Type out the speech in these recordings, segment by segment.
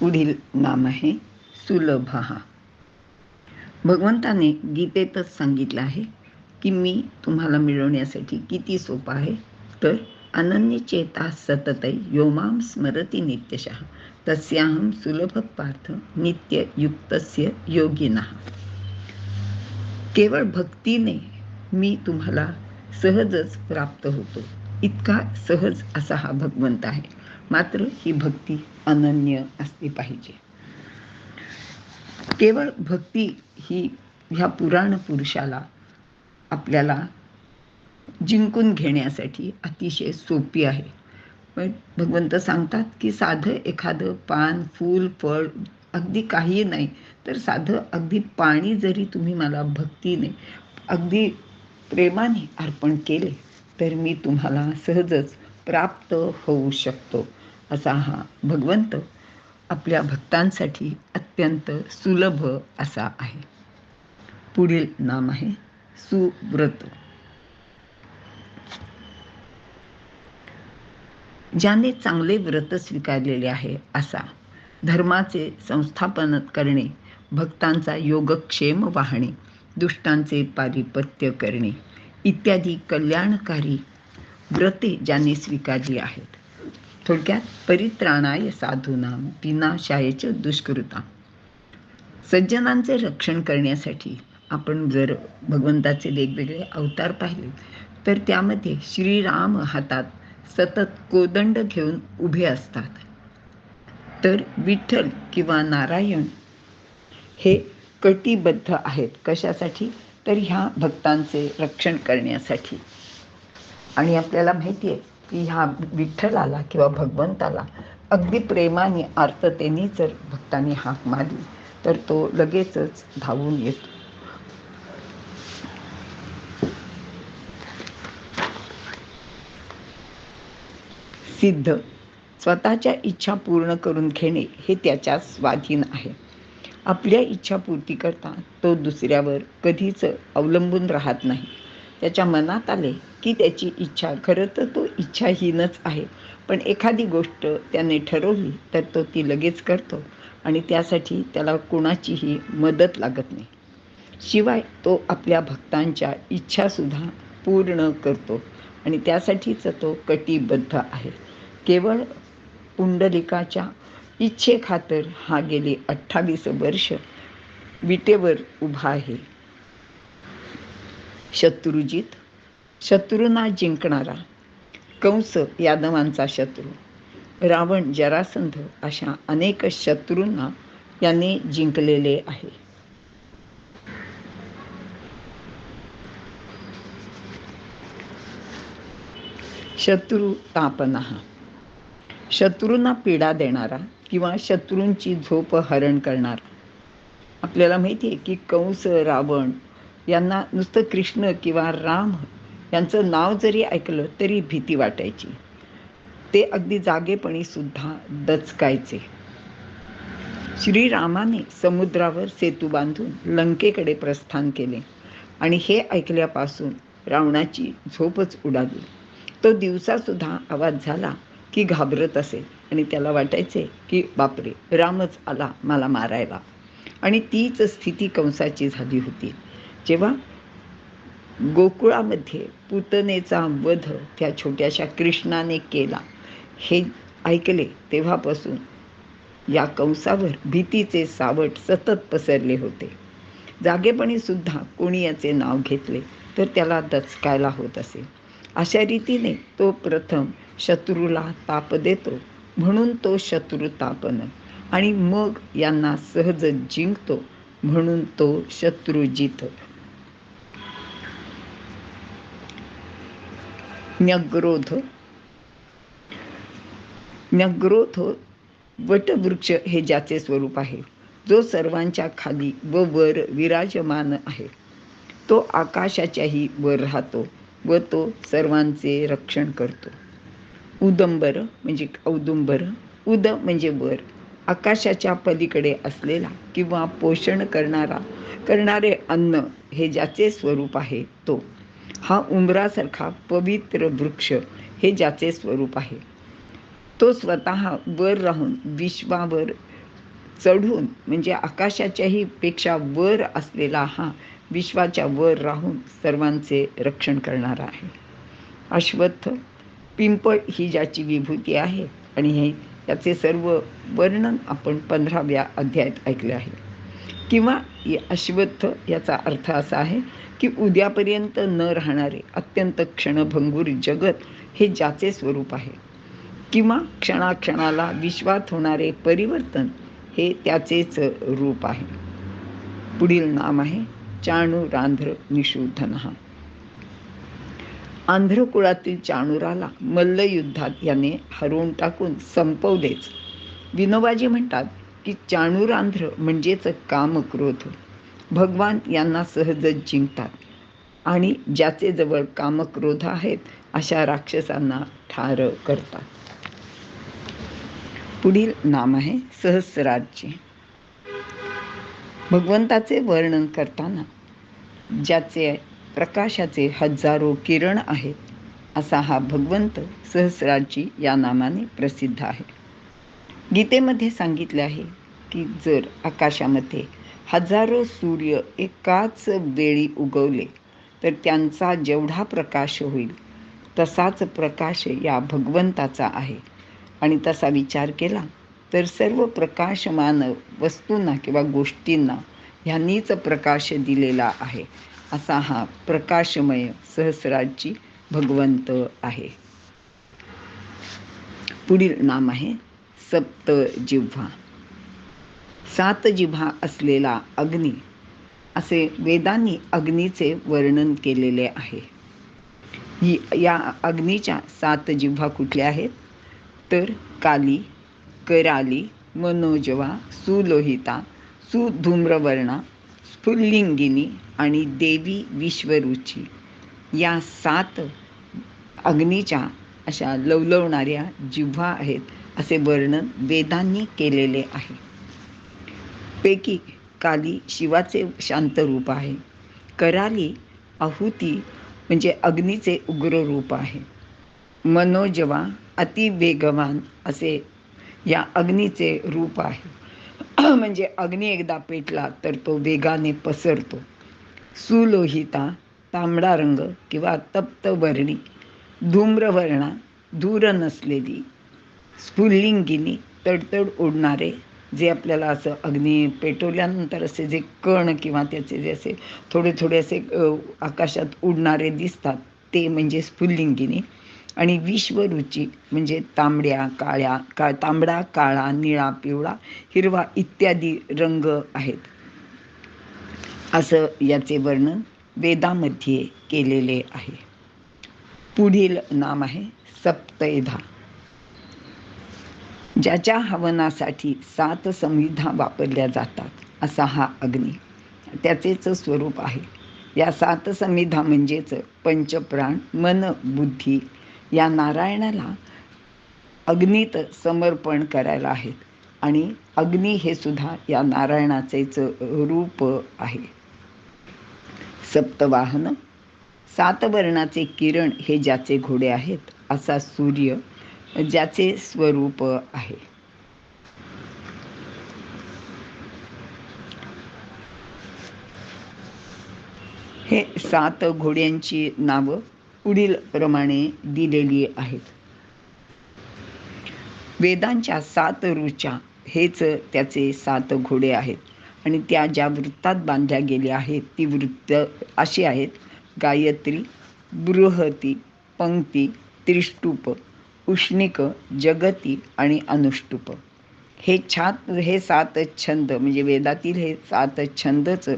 पुढील नाम आहे सुलभ. हा भगवंताने गीतेतच सांगितलं आहे की मी तुम्हाला मिळवण्यासाठी किती सोपं आहे. तर अनन्य चेता सतत योमाम स्मरती नित्यशः. तस्याहम सुलभ पार्थ नित्ययुक्तस्य योगिना. केवळ भक्तीने मी तुम्हाला सहजच प्राप्त होतो. इतका सहज असा हा भगवंत आहे. मात्र ही भक्ती अनन्य असली पाहिजे. केवळ भक्ती ही ह्या पुराण पुरुषाला आपल्याला जिंकून घेण्यासाठी अतिशय सोपी आहे. पण भगवंत सांगतात की साधं एखादं पान फूल फळ अगदी काही नाही तर साधं अगदी पाणी जरी तुम्ही मला भक्तीने अगदी प्रेमाने अर्पण केले तर मी तुम्हाला सहजच प्राप्त होऊ शकतो. असा हा भगवंत आपल्या भक्तांसाठी अत्यंत सुलभ असा आहे. पुढील नाम आहे सुव्रत. ज्याने चांगले व्रत स्वीकारलेले आहे असा धर्माचे संस्थापन करणे भक्तांचा योगक्षेम वाहणे दुष्टांचे पारिपत्य करणे इत्यादी कल्याणकारी व्रते ज्याने स्वीकारली आहेत. थोडक्यात परित्राणाय साधूनाम विनाशायच दुष्कृता. सज्जनांचे रक्षण करण्यासाठी आपण जर भगवंताचे वेगवेगळे अवतार पाहिले तर त्यामध्ये श्रीराम हातात सतत कोदंड घेऊन उभे असतात. तर विठ्ठल किंवा नारायण हे कटिबद्ध आहेत. कशासाठी? तर ह्या भक्तांचे रक्षण करण्यासाठी. आणि आपल्याला माहिती आहे की ह्या विठ्ठलाला किंवा भगवंताला अगदी प्रेमाने आर्ततेने जर भक्तांनी हाक मारली तर तो लगेचच धावून येतो. सिद्ध स्वतःच्या इच्छा पूर्ण करून घेणे हे त्याच्या स्वाधीन आहे. आपल्या इच्छा पूर्ती करता तो दुसऱ्यावर कधीच अवलंबून राहत नाही. त्याच्या मनात आले की त्याची इच्छा खरं तर तो इच्छाहीनच आहे. पण एखादी गोष्ट त्याने ठरवली तर तो ती लगेच करतो आणि त्यासाठी त्याला कुणाचीही मदत लागत नाही. शिवाय तो आपल्या भक्तांच्या इच्छासुद्धा पूर्ण करतो आणि त्यासाठीच तो कटिबद्ध आहे. केवळ पुंडलिकाच्या इच्छेखातर हा गेली अठ्ठावीस वर्ष विटेवर उभा आहे. शत्रुजित शत्रूंना जिंकणारा कंस यादवांचा शत्रू. रावण जरासंध अशा अनेक शत्रूंना याने जिंकलेले आहे. शत्रू तापना शत्रूंना पीडा देणारा किंवा शत्रूंची झोप हरण करणारा. आपल्याला माहिती आहे की कंस रावण यांना नुसतं कृष्ण किंवा राम यांचं नाव जरी ऐकलं तरी भीती वाटायची. ते अगदी जागेपणी सुद्धा दचकायचे. श्रीरामाने समुद्रावर सेतू बांधून लंकेकडे प्रस्थान केले आणि हे ऐकल्यापासून रावणाची झोपच उडाली. तो दिवसासुद्धा आवाज झाला की घाबरत असेल आणि त्याला वाटायचे की बापरे रामच आला मला मारायला. आणि तीच स्थिती कंसाची झाली होती. जेव्हा गोकुळामध्ये पुतनेचा वध त्या छोट्याशा कृष्णाने केला हे ऐकले तेव्हापासून या कंसावर भीतीचे सावट सतत पसरले होते. जागेपणी सुद्धा कोणी याचे नाव घेतले तर त्याला दचकायला होत असे. अशा रीतीने तो प्रथम शत्रूला ताप देतो म्हणून तो शत्रू तापन आणि मग यांना सहज जिंकतो म्हणून तो शत्रुजित न्यग्रोध। न्यग्रोध वटवृक्ष हे ज्याचे स्वरूप आहे जो सर्वांच्या खाली व वर विराजमान आहे. तो आकाशाच्याही वर राहतो व तो सर्वांचे रक्षण करतो. उदंबर म्हणजे औदुंबर उद म्हणजे वर आकाशाच्या पलीकडे असलेला किंवा पोषण करणारा करणारे अन्न हे ज्याचे स्वरूप आहे तो. हा उंबरासारखा पवित्र वृक्ष हे ज्याचे स्वरूप आहे. तो स्वतः वर राहून विश्वावर चढून म्हणजे आकाशाच्याही पेक्षा वर असलेला हा विश्वाच्या वर राहून सर्वांचे रक्षण करणारा आहे. अश्वत्थ पिंपळ ही ज्याची विभूती आहे आणि हे याचे सर्व वर्णन आपण पंधराव्या अध्यायात ऐकले आहे. किंवा अश्वत्थ याचा अर्थ असा आहे की उद्यापर्यंत न राहणारे अत्यंत क्षणभंगूर जगत हे ज्याचे स्वरूप आहे. किंवा क्षणाक्षणाला विश्वात होणारे परिवर्तन हे त्याचेच रूप आहे. पुढील नाम आहे चाणूरांध्र निषूधन. आंध्र कुळातील चाणूराला मल्लयुद्धात याने हरवून टाकून संपवलेच. विनोबाजी म्हणतात की चाणूरांध्र म्हणजेच कामक्रोध. भगवान यांना सहजच जिंकतात. आणि ज्याचे जवळ कामक्रोध आहेत अशा राक्षसांना ठार करतात. पुढील नाम आहे सहस्राज्य. भगवंताचे वर्णन करताना ज्याचे प्रकाशाचे हजारो किरण आहेत असा हा भगवंत सहस्राजी या नामाने प्रसिद्ध आहे. गीतेमध्ये सांगितले आहे की जर आकाशामध्ये हजारो सूर्य एकाच वेळी उगवले तर त्यांचा जेवढा प्रकाश होईल तसाच प्रकाश या भगवंताचा आहे. आणि तसा विचार केला तर सर्व प्रकाशमान वस्तूंना किंवा गोष्टींना ह्यांनीच प्रकाश दिलेला आहे. असा हा प्रकाशमय सहस्राजी भगवंत आहे. पुढील नाम आहे सप्त जिव्हा सात जिव्हा असलेला अग्नी असे वेदांनी अग्नीचे वर्णन केलेले आहे. या अग्नीच्या सात जिव्हा कुठल्या आहेत? तर काली कराली मनोजवा सुलोहिता सुधूम्रवर्णा स्फुल्लिंगिनी आणि देवी विश्वरुची. या सात अग्नीच्या अशा लवलवणाऱ्या जिव्हा आहेत. असे वर्णन वेदांनी केलेले आहे. पैकी काली शिवाचे शांत रूप आहे. कराली आहुती म्हणजे अग्नीचे उग्र रूप आहे. मनोजवा अति वेगवान असे या अग्नीचे रूप आहे. म्हणजे अग्नी एकदा पेटला तर तो वेगाने पसरतो. सुलोहिता तांबडा रंग किंवा तप्तवर्णी धूम्रवर्णा धूर नसलेली स्फुल्लिंगिनी तडतड उडणारे जे आपल्याला असं अग्नी पेटवल्यानंतर असे जे कण किंवा त्याचे जे असे थोडे थोडे असे आकाशात उडणारे दिसतात ते म्हणजे स्फुल्लिंगिनी. आणि विश्वरुची म्हणजे तांबड्या काळ्या का तांबडा काळा निळा पिवळा हिरवा इत्यादी रंग आहेत. असं याचे वर्णन वेदामध्ये केलेले आहे. पुढील नाम आहे सप्तैधा. ज्याच्या हवनासाठी सात संविधा वापरल्या जातात असा हा अग्नी. त्याचेच स्वरूप आहे. या सात संविधा म्हणजेच पंचप्राण मन बुद्धी या नारायणाला अग्नीत समर्पण करायला आहेत. आणि अग्नी हे सुद्धा या नारायणाचेच रूप आहे. सप्तवाहन सात वर्णाचे किरण हे ज्याचे घोडे आहेत असा सूर्य ज्याचे स्वरूप आहे. हे सात घोड्यांची नावं पुढील प्रमाणे दिलेली आहेत. वेदांच्या सात ऋचा हेच त्याचे सात घोडे आहेत. आणि त्या ज्या वृत्तात बांधल्या गेल्या आहेत ती वृत्त अशी आहेत गायत्री बृहती पंक्ती त्रिष्टूप उष्णिक जगती आणि अनुष्टुप. हे छात हे सात छंद म्हणजे वेदातील हे सात छंदच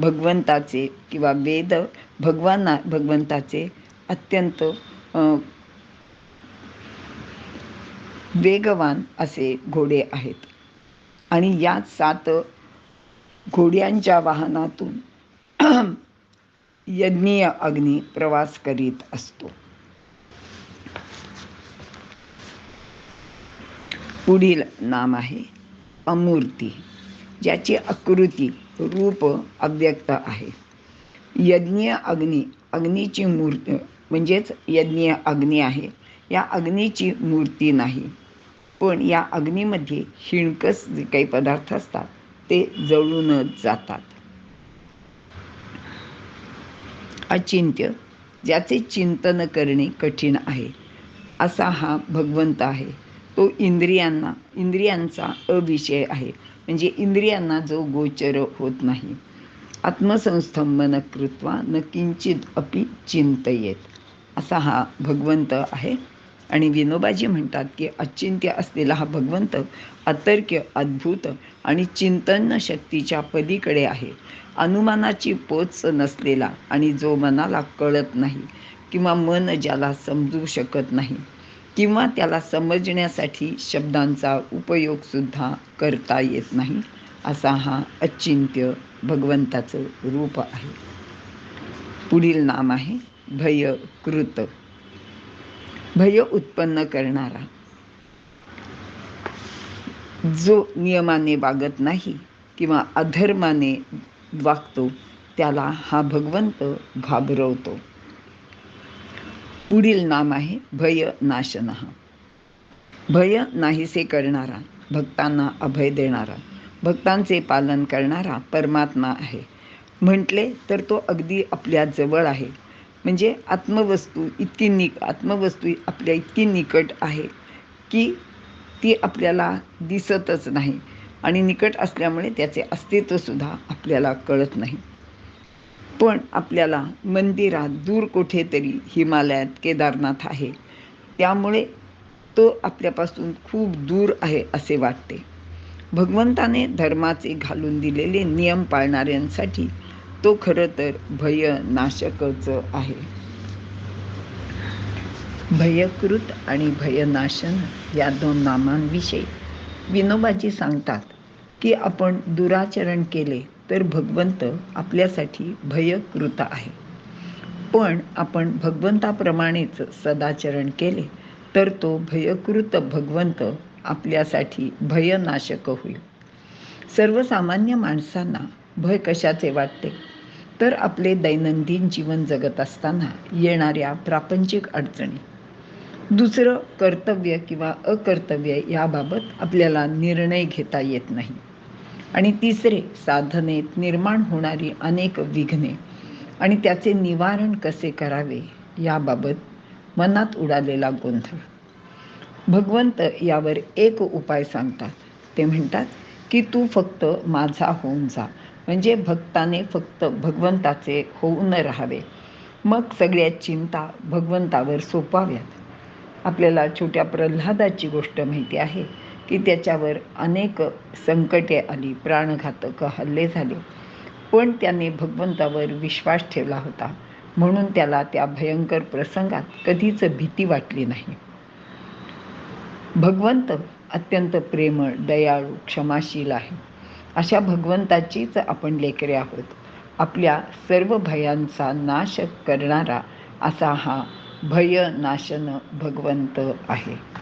भगवंताचे किंवा वेद भगवाना भगवंताचे अत्यंत वेगवान असे घोडे आहेत. आणि या सात घोड्यांच्या वाहनातून यज्ञीय अग्नी प्रवास करीत असतो. पुढील नाम आहे अमूर्ती ज्याची आकृती रूप अव्यक्त आहे. यज्ञ अग्नी अग्नीची मूर्ती म्हणजेच यज्ञ अग्नी आहे. या अग्नीची मूर्ती नाही पण या अग्नीमध्ये हिणकस जे काही पदार्थ असतात ते जळूनच जातात. अचिंत्य ज्याचे चिंतन करणे कठीण आहे असा हा भगवंत आहे. तो इंद्रियांना इंद्रियांचा अविषय आहे. म्हणजे इंद्रियांना जो गोचर होत नाही. आत्मसंस्थंभन कृत्वा न किंचित अपि चिंतयेत. असा हा भगवंत आहे. आणि विनोबाजी म्हणतात की अचिंत्य असलेला हा भगवंत अतर्क्य अद्भुत आणि चिंतन शक्तीच्या पलीकडे आहे. अनुमानाची पोच नसलेला आणि जो मनाला कळत नाही किंवा मन ज्याला समजू शकत नाही. किंवा त्याला समजण्यासाठी शब्दांचा उपयोगसुद्धा करता येत नाही असा हा अचिंत्य भगवंताचं रूप आहे. पुढील नाम आहे भयकृत. भय उत्पन्न करणारा. जो नियमाने वागत नाही किंवा अधर्माने वागतो त्याला हा भगवंत घाबरवतो. पुढील नाम आहे भय नाशन भय नाहीसे करणारा भक्तांना अभय देणारा भक्तांचे पालन करणारा परमात्मा आहे. म्हटले तर तो अगदी आपल्या जवळ आहे. म्हणजे आत्मवस्तू इतकी नि आत्मवस्तू आपल्या इतकी निकट आहे की ती आपल्याला दिसतच नाही. आणि निकट असल्यामुळे त्याचे अस्तित्वसुद्धा आपल्याला कळत नाही. पण आपल्याला मंदिरात दूर कुठेतरी हिमालयात केदारनाथ आहे. त्यामुळे तो आपल्यापासून खूप दूर आहे असे वाटते. भगवंताने धर्माचे घालून दिलेले नियम पाळणाऱ्यांसाठी तो खरं तर भयनाशकच आहे. भयकृत आणि भयनाशन या दोन नामांविषयी विनोबाजी सांगतात की आपण दुराचरण केले तर भगवंत आपल्यासाठी भयकृत आहे. पण आपण भगवंताप्रमाणेच सदाचरण केले तर तो भयकृत भगवंत आपल्यासाठी भयनाशक होईल. सर्वसामान्य माणसांना भय कशाचे वाटते? तर आपले दैनंदिन जीवन जगत असताना येणाऱ्या प्रापंचिक अडचणी. दुसरं कर्तव्य किंवा अकर्तव्य याबाबत आपल्याला निर्णय घेता येत नाही. आणि तिसरे साधनेत निर्माण होणारी अनेक विघ्ने. आणि त्याचे निवारण कसे करावे? याबाबत मनात उडालेला गोंधळ. भगवंत यावर एक उपाय सांगतात. ते म्हणतात की तू फक्त माझा होऊन जा. म्हणजे भक्ताने फक्त भगवंताचे होऊन राहावे. मग सगळ्या चिंता भगवंतावर सोपाव्यात आपल्याला छोट्या प्रल्हादाची गोष्ट माहिती आहे. की त्याच्यावर अनेक संकटे आली प्राणघातक हल्ले झाले. पण त्याने भगवंतावर विश्वास ठेवला होता. म्हणून त्याला त्या भयंकर प्रसंगात कधीच भीती वाटली नाही. भगवंत अत्यंत प्रेमळ दयाळू क्षमाशील आहे. अशा भगवंताचीच आपण लेकरे आहोत. आपल्या सर्व भयांचा नाश करणारा असा हा भयनाशन भगवंत आहे.